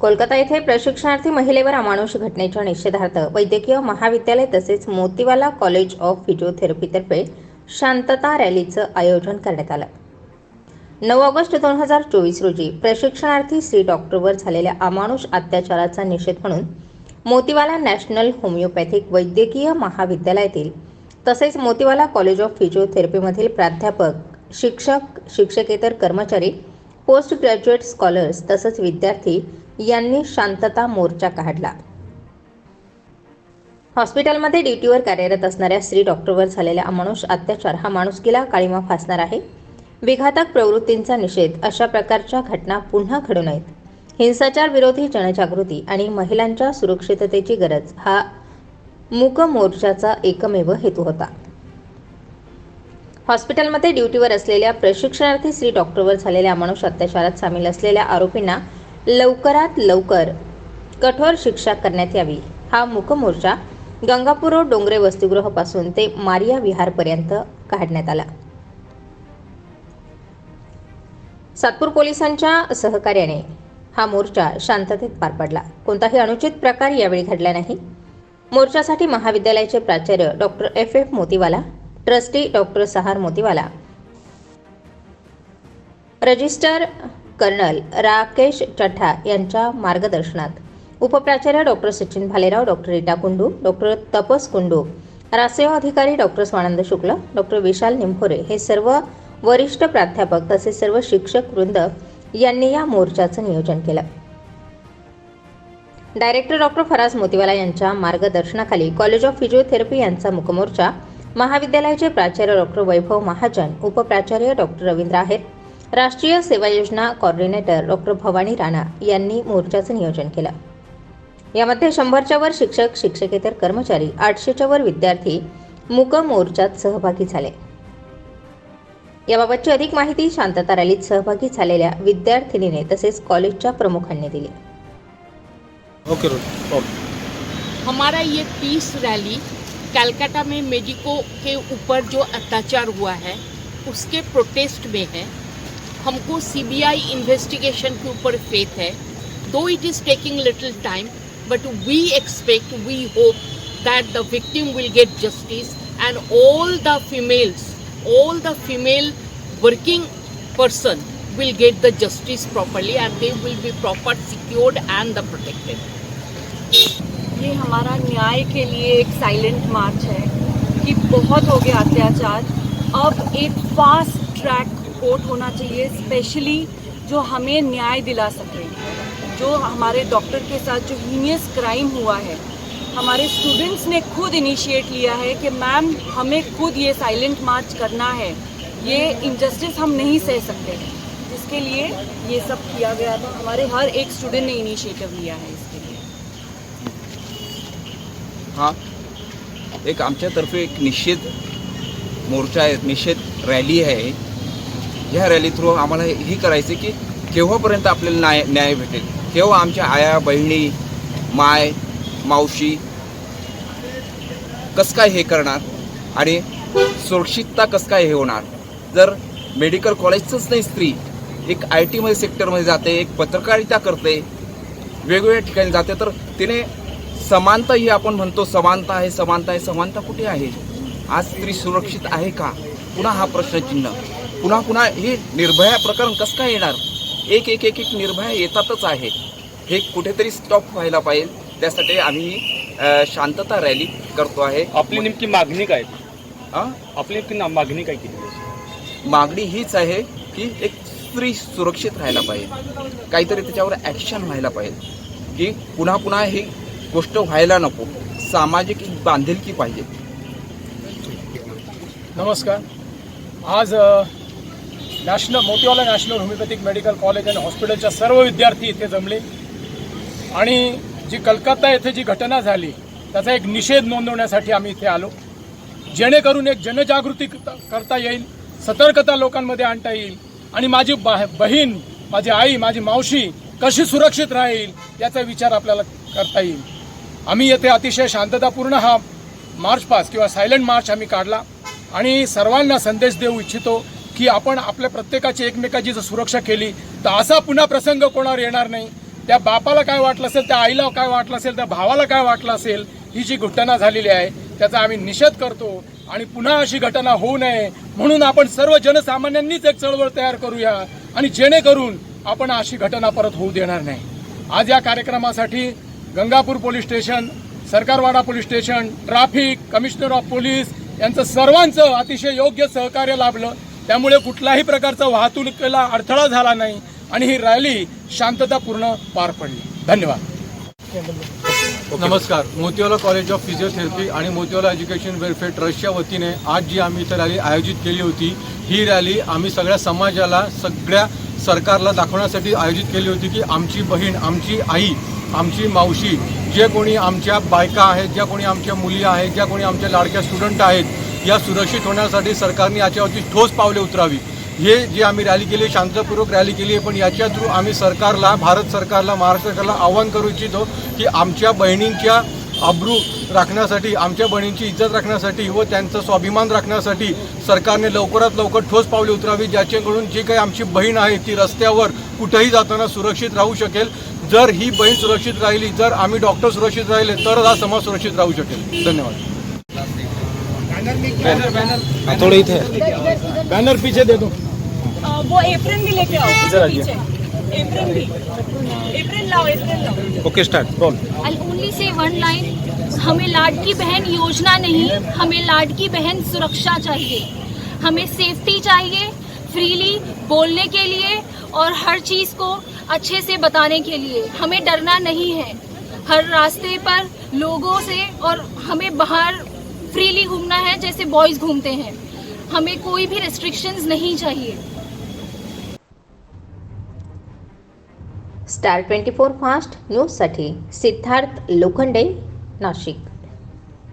कोलकाता येथे प्रशिक्षणार्थी महिलेवर अमानुष घटनेच्या निषेधार्थ वैद्यकीय महाविद्यालय तसेच मोतीवाला कॉलेज ऑफ फिजिओथेरपीतर्फे शांतता रॅलीचं आयोजन करण्यात आलं. नऊ ऑगस्ट दोन हजार चोवीस रोजी प्रशिक्षणार्थी स्त्री डॉक्टरवर झालेल्या अमानुष अत्याचाराचा निषेध म्हणून मोतीवाला नॅशनल होमिओपॅथिक वैद्यकीय महाविद्यालयातील तसेच मोतीवाला कॉलेज ऑफ फिजिओथेरपीमधील प्राध्यापक शिक्षक शिक्षकेतर कर्मचारी पोस्ट ग्रॅज्युएट स्कॉलर्स तसंच विद्यार्थी यांनी शांतता मोर्चा काढला. हॉस्पिटलमध्ये ड्युटीवर कार्यरत असणाऱ्या स्त्री डॉक्टरवर झालेला अमानुष अत्याचार हा माणुसकीला काळीमा फासणार आहे. विघातक प्रवृत्तींचा निषेध अशा प्रकारच्या घटना पुन्हा घडू नयेत. हिंसाचार विरोधी जनजागृती आणि महिलांच्या सुरक्षिततेची गरज हा मूक मोर्चाचा एकमेव हेतू होता. हॉस्पिटलमध्ये ड्युटीवर असलेल्या प्रशिक्षणार्थी स्त्री डॉक्टरवर झालेल्या अमानुष अत्याचारात सामील असलेल्या आरोपींना लवकरात लवकर कठोर शिक्षा करण्यात यावी. हा मुखमोर्चा मोर्चा गंगापूर रोड डोंगरे वसतिगृहापासून ते मारिया विहारपर्यंत काढण्यात आला. सातपूर पोलिसांच्या सहकार्याने हा मोर्चा शांततेत पार पडला. कोणताही अनुचित प्रकार यावेळी घडला नाही. मोर्चासाठी महाविद्यालयाचे प्राचार्य doctor F. F. Motiwala trustee doctor Sahar Motiwala register colonel Rakesh Chatha यांच्या मार्गदर्शनात. उपप्राचार्य doctor Sachin Bhalerao doctor Rita Kundu doctor Tapas Kundu रासेव अधिकारी डॉक्टर स्वानंद शुक्ल डॉक्टर विशाल निंभोरे हे सर्व वरिष्ठ प्राध्यापक तसेच सर्व शिक्षक वृंद यांनी या मोर्चाचं नियोजन केलं. डायरेक्टर डॉक्टर फराज मोतीवाला यांच्या मार्गदर्शनाखाली कॉलेज ऑफ फिजिओथेरपी यांचा मुखमोर्चा महाविद्यालयाचे प्राचार्य डॉक्टर वैभव महाजन उपप्राचार्य डॉक्टर रवींद्र आहेर राष्ट्रीय सेवा योजना कॉर्डिनेटर डॉक्टर भवानी राणा यांनी मोर्चाचं नियोजन केलं. यामध्ये शंभरच्या वर शिक्षक शिक्षकेतर कर्मचारी आठशेच्या वर विद्यार्थी मूक मोर्चात सहभागी झाले. याबाबतची अधिक माहिती शांतता रॅलीत सहभागी झालेल्या विद्यार्थिनीने तसेच कॉलेजच्या प्रमुखांनी दिली. ओके ओके हमारा ये पीस रैली कलकत्ता में मेडिको के ऊपर जो अत्याचार हुआ है उसके प्रोटेस्ट में है। हमको सीबीआई इन्वेस्टिगेशन के ऊपर फेथ है दो it is taking little time but we expect we hope that the victim will get justice and all the females all the female working person will get the justice properly and they will be proper secured and the protected. ये हमारा न्याय के लिए एक silent March है कि बहुत हो गया अत्याचार अब एक फास्ट ट्रैक कोर्ट होना चाहिए स्पेशली जो हमें न्याय दिला सके। जो हमारे डॉक्टर के साथ जो हीनियस क्राइम हुआ है, हमारे स्टूडेंट्स ने खुद इनिशिएट लिया है कि मैम हमें खुद ये साइलेंट मार्च करना है। ये इनजस्टिस हम नहीं सह सकते। जिसके लिए ये सब किया गया था। हमारे हर एक स्टूडेंट ने इनिशिएटिव लिया है इसके लिए। हा, एक आमच्यातर्फे एक निषेध मोर्चा आहे निषेध रॅली आहे. ह्या रॅली थ्रू आम्हाला ही करायचं की केव्हापर्यंत आपल्याला न्याय न्याय भेटेल? केव्हा आमच्या आया बहिणी माय मावशी कसं काय हे करणार? आणि सुरक्षितता कसं काय हे होणार? जर मेडिकल कॉलेजचंच नाही स्त्री एक आय टीमध्ये सेक्टरमध्ये जाते एक पत्रकारिता करते वेगवेगळ्या ठिकाणी जाते तर तिने समानता ही आपण म्हणतो समानता आहे समानता आहे समानता कुठे आहे? आज स्त्री सुरक्षित आहे का? पुन्हा हा प्रश्नचिन्ह पुन्हा पुन्हा हे निर्भया प्रकरण कसं काय येणार? एक एक एक एक निर्भया येतातच आहे. हे कुठेतरी स्टॉप व्हायला पाहिजे. त्यासाठी आम्ही शांतता रॅली करतो आहे. आपली नेमकी मागणी काय? हा? आपली नेमकी ना- मागणी काय केली? मागणी हीच आहे की एक स्त्री सुरक्षित राहायला पाहिजे. काहीतरी त्याच्यावर ॲक्शन व्हायला पाहिजे. की पुन्हा पुन्हा ही गोष्ट व्हायला नको. सामाजिक एक बांधिलकी पाहिजे. नमस्कार. आज national Motiwala national homoeopathic medical college आणि हॉस्पिटलच्या सर्व विद्यार्थी इथे जमले. आणि जी कलकत्ता येथे जी घटना झाली त्याचा एक निषेध नोंदवण्यासाठी आम्ही इथे आलो. जेणेकरून एक जनजागृती करता- करता येईल सतर्कता लोकांमध्ये आणता येईल आणि माझी बा बहीण माझी आई माझी मावशी कशी सुरक्षित राहील याचा विचार आपल्याला करता येईल. आम्ही येथे अतिशय शांततापूर्ण हा मार्च पास किंवा सायलेंट मार्च आम्ही काढला. आणि सर्वांना संदेश देऊ इच्छितो की आपण आपल्या प्रत्येकाची एकमेकाची जर सुरक्षा केली तर असा पुन्हा प्रसंग कोणावर येणार नाही. त्या बापाला काय वाटलं असेल त्या आईला काय वाटलं असेल त्या भावाला काय वाटलं असेल ही जी घटना झालेली आहे त्याचा आम्ही निषेध करतो. आणि पुन्हा अशी घटना होऊ नये. म्हणून आपण सर्व जनसामान्यांनीच एक चळवळ तयार करूया. आणि जेणेकरून आपण अशी घटना परत होऊ देणार नाही. आज या कार्यक्रमासाठी Gangapur police station Sarkarwada police station traffic commissioner of police यांचं सर्वांचं अतिशय योग्य सहकार्य लाभलं. त्यामुळे कुठलाही प्रकारचा वाहतुकीला अडथळा झाला नाही आणि ही रॅली शांततापूर्ण पार पडली. धन्यवाद. नमस्कार. मोतीवाला कॉलेज ऑफ फिजिओथेरपी आणि मोतीवाला एज्युकेशन वेलफेअर ट्रस्टच्या वतीने आज जी आम्ही इथं रॅली आयोजित केली होती ही रॅली आम्ही सगळ्या समाजाला सगळ्या सरकारला दाखवण्यासाठी आयोजित केली होती की आमची बहीण आमची आई आमची मावशी जे कोणी आमच्या बायका आहेत ज्या कोणी आमच्या मुली आहेत ज्या कोणी आमच्या लाडक्या स्टुडंट आहेत या सुरक्षित होण्यासाठी सरकारने याच्यावरती ठोस पावले उतरावी. हे जे आम्ही रॅली केली शांतपूर्वक रॅली केली आहे पण याच्या थ्रू आम्ही सरकारला भारत सरकारला महाराष्ट्र सरकारला आवाहन करू इच्छितो की आमच्या बहिणींच्या अब्रू राखण्यासाठी आमच्या बहिणींची इज्जत राखण्यासाठी व त्यांचा स्वाभिमान राखण्यासाठी सरकारने लवकरात लवकर ठोस पावले उतरावी ज्याच्याकडून जी काही आमची बहीण आहे ती रस्त्यावर कुठेही जाताना सुरक्षित राहू शकेल. जर ही बहीण सुरक्षित राहिली जर आम्ही डॉक्टर सुरक्षित राहिले तरच हा समाज सुरक्षित राहू शकेल. धन्यवाद. बॅनर पीछे दे दो। वो एप्रिल भी लेके आओ। पीछे एप्रिल भी एप्रिल लाओ एप्रिल लाओ। Okay start roll I'll only say one line हमें लाडकी बहन योजना नहीं हमें लाडकी बहन सुरक्षा चाहिए। हमें सेफ्टी चाहिए फ्रीली बोलने के लिए और हर चीज़ को अच्छे से बताने के लिए। हमें डरना नहीं है। हर रास्ते पर लोगों से और हमें बाहर फ्रीली घूमना है, जैसे बॉयज़ घूमते हैं। हमें कोई भी रेस्ट्रिक्शंस नहीं चाहिए। स्टार ट्वेंटी फोर फास्ट न्यूजसाठी सिद्धार्थ लोखंडे, नाशिक।